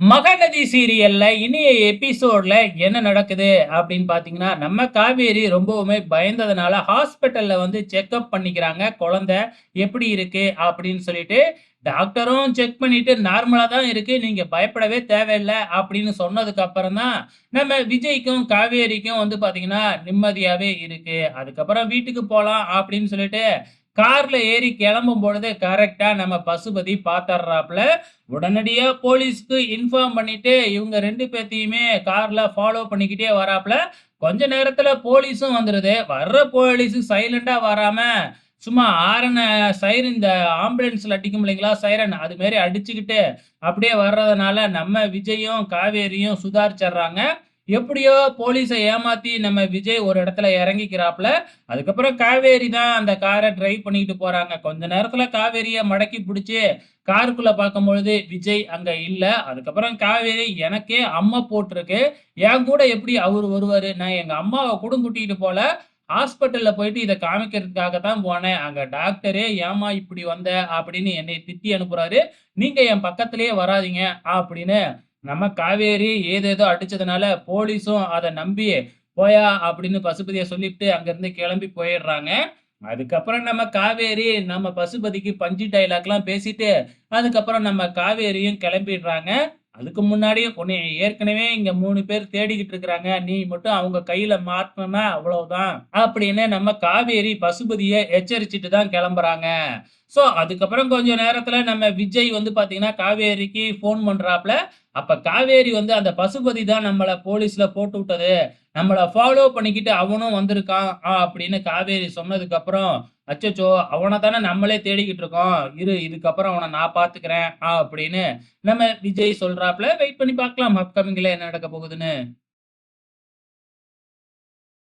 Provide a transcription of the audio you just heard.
மகநதி சீரியல்ல இனிய எபிசோட்ல என்ன நடக்குது அப்படின்னு பாத்தீங்கன்னா, நம்ம காவேரி ரொம்பவுமே பயந்ததுனால ஹாஸ்பிட்டல்ல வந்து செக்கப் பண்ணிக்கிறாங்க. குழந்தை எப்படி இருக்கு அப்படின்னு சொல்லிட்டு. டாக்டரும் செக் பண்ணிட்டு நார்மலா தான் இருக்கு. நீங்க பயப்படவே தேவையில்ல அப்படின்னு சொன்னதுக்கு அப்புறம் தான், நம்ம விஜய்க்கும், காவேரிக்கும் வந்து பாத்தீங்கன்னா நிம்மதியாவே இருக்கு. அதுக்கப்புறம் வீட்டுக்கு போகலாம் அப்படின்னு சொல்லிட்டு கார்ல ஏறி கிளம்பும் பொழுது கரெக்டா நம்ம பசுபதி பாத்துறாப்ல உடனடியா போலீஸ்க்கு இன்ஃபார்ம் பண்ணிட்டு, இவங்க ரெண்டு பேர்த்தையுமே கார்ல ஃபாலோ பண்ணிக்கிட்டே வராப்ல. கொஞ்ச நேரத்துல போலீஸும் வந்துருது. வர்ற போலீஸ் சைலண்டா வராம, சும்மா ஹாரன சைரன் இந்த ஆம்புலன்ஸ்ல அடிக்கும் இல்லைங்களா? சைரன் அது மாரி அடிச்சுக்கிட்டு அப்படியே வர்றதுனால, நம்ம விஜயும், காவேரியும் சுதாரிச்சிடுறாங்க எப்படியோ போலீஸை ஏமாத்தி நம்ம விஜய் ஒரு இடத்துல இறங்கிக்கிறாப்புல அதுக்கப்புறம் காவேரி தான் அந்த காரை டிரைவ் பண்ணிட்டு போறாங்க. கொஞ்ச நேரத்துல காவேரிய மடக்கி பிடிச்சி காருக்குள்ள பார்க்கும்பொழுது விஜய் அங்க இல்ல. அதுக்கப்புறம் காவேரி எனக்கே அம்மா போட்டிருக்கு என் கூட எப்படி அவர் வருவாரு? நான் எங்க அம்மாவை கூட கூட்டிகிட்டு போல. ஹாஸ்பிட்டல்ல போயிட்டு இதை காமிக்கிறதுக்காக தான் போனேன். அங்க டாக்டரே "ஏம்மா இப்படி வந்த?" அப்படின்னு என்னை திட்டி அனுப்புறாரு. "நீங்க என் பக்கத்திலேயே வராதீங்க" அப்படின்னு நம்ம காவேரி ஏதேதோ அடிச்சதுனால போலீஸும் அதை நம்பி, "போயா" அப்படின்னு பசுபதிய சொல்லிட்டு அங்கிருந்து கிளம்பி போயிடுறாங்க. அதுக்கப்புறம் நம்ம காவேரி நம்ம பசுபதிக்கு பஞ்சு டைலாக்லாம் பேசிட்டு, அதுக்கப்புறம் நம்ம காவேரியும் கிளம்பிடுறாங்க. அதுக்கு முன்னாடியே "உன்னைய ஏற்கனவே இங்க மூணு பேர் தேடிக்கிட்டு இருக்கிறாங்க. நீ மட்டும் அவங்க கையில மாட்டுனன்னா அவ்வளவுதான்" அப்படின்னு நம்ம காவேரி பசுபதிய எச்சரிச்சுட்டு தான் கிளம்புறாங்க. ஸோ அதுக்கப்புறம் கொஞ்ச நேரத்துல நம்ம விஜய் வந்து பாத்தீங்கன்னா, காவேரிக்கு ஃபோன் பண்றாப்ல. அப்ப காவேரி வந்து அந்த பசுபதி தான் நம்மள போலீஸ்ல போட்டு விட்டது. நம்மளை ஃபாலோ பண்ணிக்கிட்டு அவனும் வந்திருக்கான் அப்படின்னு காவேரி சொன்னதுக்கப்புறம், அச்சச்சோ! அவனை தானே நம்மளே தேடிக்கிட்டு இருக்கோம். இரு இதுக்கப்புறம் அவனை நான் பார்த்துக்கிறேன் அப்படின்னு நம்ம விஜய் சொல்றாப்புல வெயிட் பண்ணி பார்க்கலாம் அப்கமிங்ல என்ன நடக்க போகுதுன்னு.